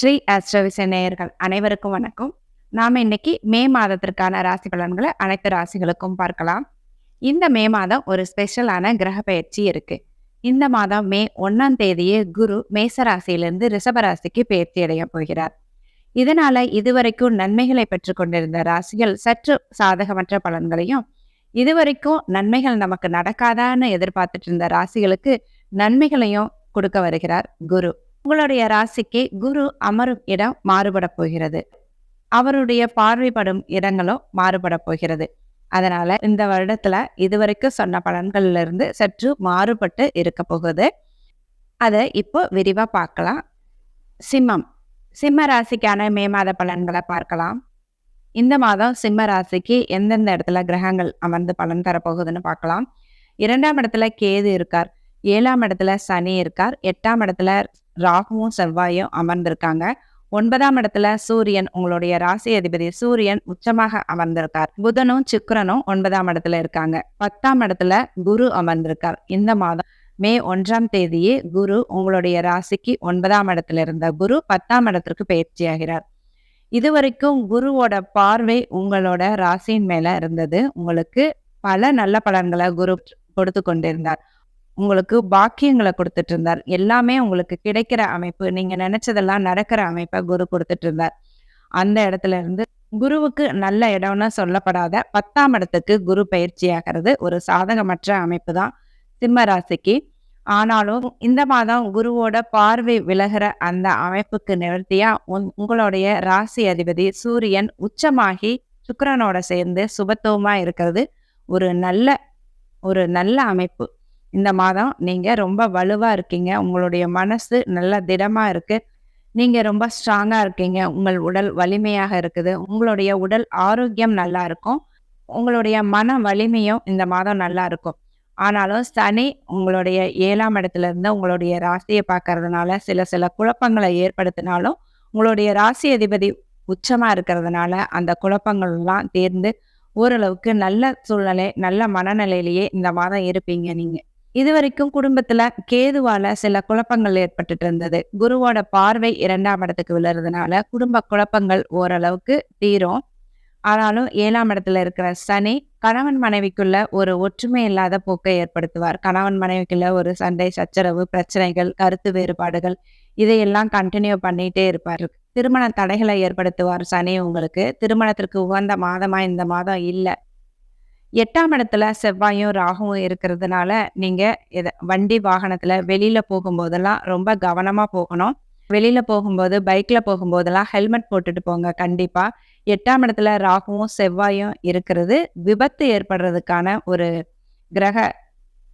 ஸ்ரீ ஆஸ்ட்ரோவிச நேயர்கள் அனைவருக்கும் வணக்கம். நாம இன்னைக்கு மே மாதத்திற்கான ராசி பலன்களை அனைத்து ராசிகளுக்கும் பார்க்கலாம். இந்த மே மாதம் ஒரு ஸ்பெஷலான கிரக பயிற்சி இருக்கு. இந்த மாதம் மே ஒன்னாம் தேதியே குரு மேச ராசியிலிருந்து ரிஷப ராசிக்கு பயிற்சி அடைய போகிறார். இதனால இதுவரைக்கும் நன்மைகளை பெற்று கொண்டிருந்த ராசிகள் சற்று சாதகமற்ற பலன்களையும் இதுவரைக்கும் நன்மைகள் நமக்கு நடக்காதான்னு எதிர்பார்த்துட்டு இருந்த ராசிகளுக்கு நன்மைகளையும் கொடுக்க வருகிறார் குரு. உங்களுடைய ராசிக்கு குரு அமரும் இடம் மாறுபட போகிறது. அவருடைய பார்வைப்படும் இடங்களும் மாறுபட போகிறது. அதனால இந்த வருடத்துல இதுவரைக்கும் சொன்ன பலன்கள்ல இருந்து சற்று மாறுபட்டு இருக்க போகுது. அதை இப்போ விரிவா பார்க்கலாம். சிம்மம். சிம்ம ராசிக்கான மே மாத பலன்களை பார்க்கலாம். இந்த மாதம் சிம்ம ராசிக்கு எந்தெந்த இடத்துல கிரகங்கள் அமர்ந்து பலன் தரப்போகுதுன்னு பார்க்கலாம். இரண்டாம் இடத்துல கேது இருக்கார். ஏழாம் இடத்துல சனி இருக்கார். எட்டாம் இடத்துல ராகுவும் செவ்வாயும் அமர்ந்திருக்காங்க. ஒன்பதாம் இடத்துல சூரியன் உங்களுடைய ராசி அதிபதி சூரியன் உச்சமாக அமர்ந்திருக்கார். புதனும் சுக்கரனும் ஒன்பதாம் இடத்துல இருக்காங்க. பத்தாம் இடத்துல குரு அமர்ந்திருக்கார். இந்த மாதம் மே ஒன்றாம் தேதியே குரு உங்களுடைய ராசிக்கு ஒன்பதாம் இடத்துல இருந்த குரு பத்தாம் இடத்திற்கு பயிற்சியாகிறார் இதுவரைக்கும் குருவோட பார்வை உங்களோட ராசியின் மேல இருந்தது. உங்களுக்கு பல நல்ல பலன்களை குரு கொடுத்து கொண்டிருந்தார். உங்களுக்கு பாக்கியங்களை கொடுத்துட்டு இருந்தார். எல்லாமே உங்களுக்கு கிடைக்கிற அமைப்பு நீங்க நினைச்சதெல்லாம் நடக்கிற அமைப்பை குரு கொடுத்துட்டு இருந்தார். அந்த இடத்துல இருந்து குருவுக்கு நல்ல இடம்னு சொல்லப்படாத பத்தாம் இடத்துக்கு குரு பயிற்சி ஆகிறது ஒரு சாதகமற்ற அமைப்பு தான் சிம்ம ராசிக்கு ஆனாலும் இந்த மாதம் குருவோட பார்வை விலகிற அந்த அமைப்புக்கு நிவர்த்தியா உங்களுடைய ராசி அதிபதி சூரியன் உச்சமாகி சுக்கரனோட சேர்ந்து சுபத்துவமா இருக்கிறது. ஒரு நல்ல ஒரு நல்ல அமைப்பு. இந்த மாதம் நீங்கள் ரொம்ப வலுவாக இருக்கீங்க. உங்களுடைய மனசு நல்ல திடமாக இருக்குது நீங்கள் ரொம்ப ஸ்ட்ராங்காக இருக்கீங்க. உங்கள் உடல் வலிமையாக இருக்குது. உங்களுடைய உடல் ஆரோக்கியம் நல்லா இருக்கும். உங்களுடைய மன வலிமையும் இந்த மாதம் நல்லா இருக்கும். ஆனாலும் சனி உங்களுடைய ஏழாம் இடத்துல இருந்து உங்களுடைய ராசியை பார்க்கறதுனால சில சில குழப்பங்களை ஏற்படுத்தினாலும் உங்களுடைய ராசி அதிபதி உச்சமாக இருக்கிறதுனால அந்த குழப்பங்கள்லாம் தேர்ந்து ஓரளவுக்கு நல்ல சூழ்நிலை நல்ல மனநிலையிலேயே இந்த மாதம் இருப்பீங்க நீங்கள் இதுவரைக்கும் குடும்பத்துல கேதுவால சில குழப்பங்கள் ஏற்பட்டுட்டு இருந்தது குருவோட பார்வை இரண்டாம் இடத்துக்கு விழுறதுனால குடும்ப குழப்பங்கள் ஓரளவுக்கு தீரும். ஆனாலும் ஏழாம் இடத்துல இருக்கிற சனி கணவன் மனைவிக்குள்ள ஒரு ஒற்றுமை இல்லாத போக்கை ஏற்படுத்துவார். கணவன் மனைவிக்குள்ள ஒரு சண்டை சச்சரவு பிரச்சனைகள் கருத்து வேறுபாடுகள் இதையெல்லாம் கண்டினியூ பண்ணிட்டே இருப்பார். திருமண தடைகளை ஏற்படுத்துவார் சனி உங்களுக்கு. திருமணத்திற்கு உகந்த மாதமா இந்த மாதம் இல்லை. எட்டாம் இடத்துல செவ்வாயும் ராகுவும் இருக்கிறதுனால நீங்க இத வண்டி வாகனத்துல வெளியில போகும்போதெல்லாம் ரொம்ப கவனமா போகணும். வெளியில போகும்போது பைக்ல போகும்போதெல்லாம் ஹெல்மெட் போட்டுட்டு போங்க கண்டிப்பா. எட்டாம் இடத்துல ராகுவும் செவ்வாயும் இருக்கிறது. விபத்து ஏற்படுறதுக்கான ஒரு கிரக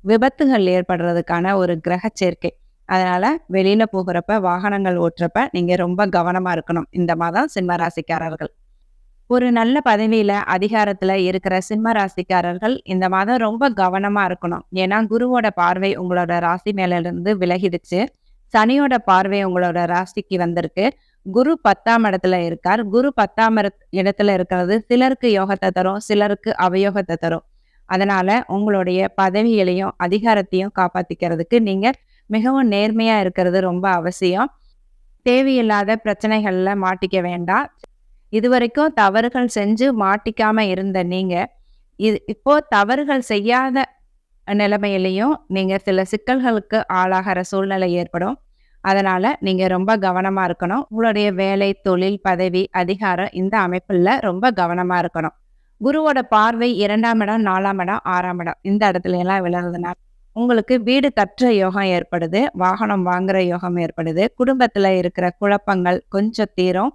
விபத்துகள் ஏற்படுறதுக்கான ஒரு கிரக சேர்க்கை. அதனால வெளியில போகிறப்ப வாகனங்கள் ஓட்டுறப்ப நீங்க ரொம்ப கவனமா இருக்கணும். இந்த மாதம் சிம்ம ராசிக்காரர்கள். ஒரு நல்ல பதவியில அதிகாரத்துல இருக்கிற சிம்ம ராசிக்காரர்கள் இந்த மாதம் ரொம்ப கவனமா இருக்கணும். ஏன்னா குருவோட பார்வை உங்களோட ராசி மேல இருந்து விலகிடுச்சு. சனியோட பார்வை உங்களோட ராசிக்கு வந்திருக்கு. குரு பத்தாம் இடத்துல இருக்கார். குரு பத்தாம் இடத்துல இருக்கிறது சிலருக்கு யோகத்தை தரும் சிலருக்கு அவயோகத்தை தரும். அதனால உங்களுடைய பதவிகளையும் அதிகாரத்தையும் காப்பாத்திக்கிறதுக்கு நீங்க மிகவும் நேர்மையா இருக்கிறது ரொம்ப அவசியம். தேவையில்லாத பிரச்சனைகள்ல மாட்டிக்க வேண்டாம். இதுவரைக்கும் தவறுகள் செஞ்சு மாட்டிக்காம இருந்த நீங்க இது இப்போ தவறுகள் செய்யாத நிலைமையிலையும் நீங்க சில சிக்கல்களுக்கு ஆளாகிற சூழ்நிலை ஏற்படும். அதனால நீங்க ரொம்ப கவனமா இருக்கணும். உங்களுடைய வேலை தொழில் பதவி அதிகாரம் இந்த அமைப்புல ரொம்ப கவனமா இருக்கணும். குருவோட பார்வை இரண்டாம் இடம் நாலாம் இடம் ஆறாம் இடம் இந்த இடத்துல எல்லாம் விழுறதுனால உங்களுக்கு வீடு கற்ற யோகம் ஏற்படுது வாகனம் வாங்குற யோகம் ஏற்படுது குடும்பத்துல இருக்கிற குழப்பங்கள் கொஞ்சம் தீரும்.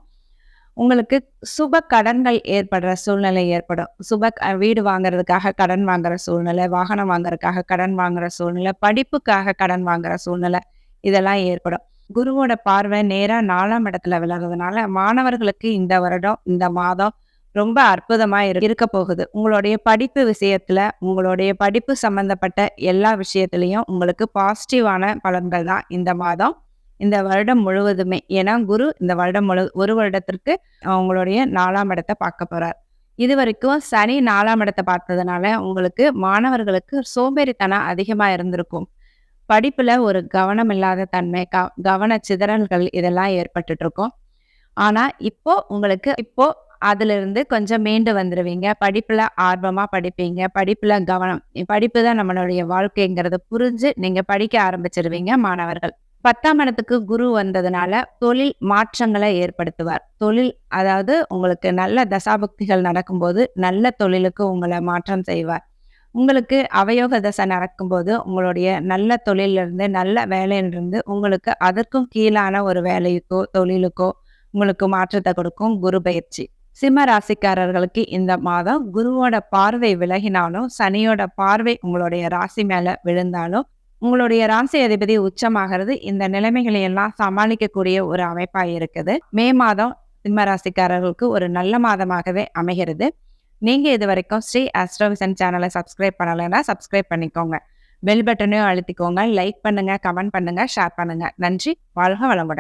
உங்களுக்கு சுப கடன்கள் ஏற்படுற சூழ்நிலை ஏற்படும். சுப வீடு வாங்குறதுக்காக கடன் வாங்குற சூழ்நிலை வாகனம் வாங்குறதுக்காக கடன் வாங்குற சூழ்நிலை படிப்புக்காக கடன் வாங்குற சூழ்நிலை இதெல்லாம் ஏற்படும். குருவோட பார்வை நேராக நாலாம் இடத்துல விலகுறதுனால மாணவர்களுக்கு இந்த வருடம் இந்த மாதம் ரொம்ப அற்புதமா இரு- இருக்க போகுது. உங்களுடைய படிப்பு விஷயத்துல உங்களுடைய படிப்பு சம்பந்தப்பட்ட எல்லா விஷயத்திலையும் உங்களுக்கு பாசிட்டிவான பலன்கள் தான் இந்த மாதம். இந்த வருடம் முழுவதுமே. ஏன்னா குரு இந்த வருடம் முழு ஒரு வருடத்திற்கு உங்களுடைய நாலாம் இடத்தை பார்க்க போறார். இது வரைக்கும் சனி நாலாம் இடத்தை பார்த்ததுனால உங்களுக்கு மாணவர்களுக்கு சோம்பேறித்தனம் அதிகமா இருந்திருக்கும். படிப்புல ஒரு கவனம் இல்லாத தன்மை க கவன சிதறல்கள் இதெல்லாம் ஏற்பட்டுட்டு இருக்கும் ஆனா இப்போ உங்களுக்கு இப்போ அதிலிருந்து கொஞ்சம் மீண்டு வந்துடுவீங்க படிப்புல ஆர்வமா படிப்பீங்க. படிப்புல கவனம் படிப்பு தான் நம்மளுடைய வாழ்க்கைங்கிறத புரிஞ்சு நீங்க படிக்க ஆரம்பிச்சிருவீங்க மாணவர்கள். பத்தாம் இடத்துக்கு குரு வந்ததுனால தொழில் மாற்றங்களை ஏற்படுத்துவார். தொழில் அதாவது உங்களுக்கு நல்ல தசாபக்திகள் நடக்கும்போது நல்ல தொழிலுக்கு உங்களை மாற்றம் செய்வார். உங்களுக்கு அவயோக தசை நடக்கும்போது உங்களுடைய நல்ல தொழிலிருந்து நல்ல வேலையிலிருந்து உங்களுக்கு அதற்கும் கீழான ஒரு வேலைக்கோ தொழிலுக்கோ உங்களுக்கு மாற்றத்தை கொடுக்கும் குரு பயிற்சி. சிம்ம ராசிக்காரர்களுக்கு இந்த மாதம் குருவோட பார்வை விலகினாலும் சனியோட பார்வை உங்களுடைய ராசி மேல விழுந்தாலும் உங்களுடைய ராசி அதிபதி உச்சமாகிறது. இந்த நிலைமைகளை எல்லாம் சமாளிக்கக்கூடிய ஒரு அமைப்பா இருக்குது. மே மாதம் சிம்ம ராசிக்காரர்களுக்கு ஒரு நல்ல மாதமாகவே அமைகிறது. நீங்க இது வரைக்கும் ஸ்ரீ ஆஸ்ட்ரோவிசன் சேனலை சப்ஸ்கிரைப் பண்ணலைன்னா சப்ஸ்கிரைப் பண்ணிக்கோங்க. பெல் பட்டனையும் அழுத்திக்கோங்க. லைக் பண்ணுங்க கமெண்ட் பண்ணுங்க ஷேர் பண்ணுங்க. நன்றி. வாழ்க வளமுடன்.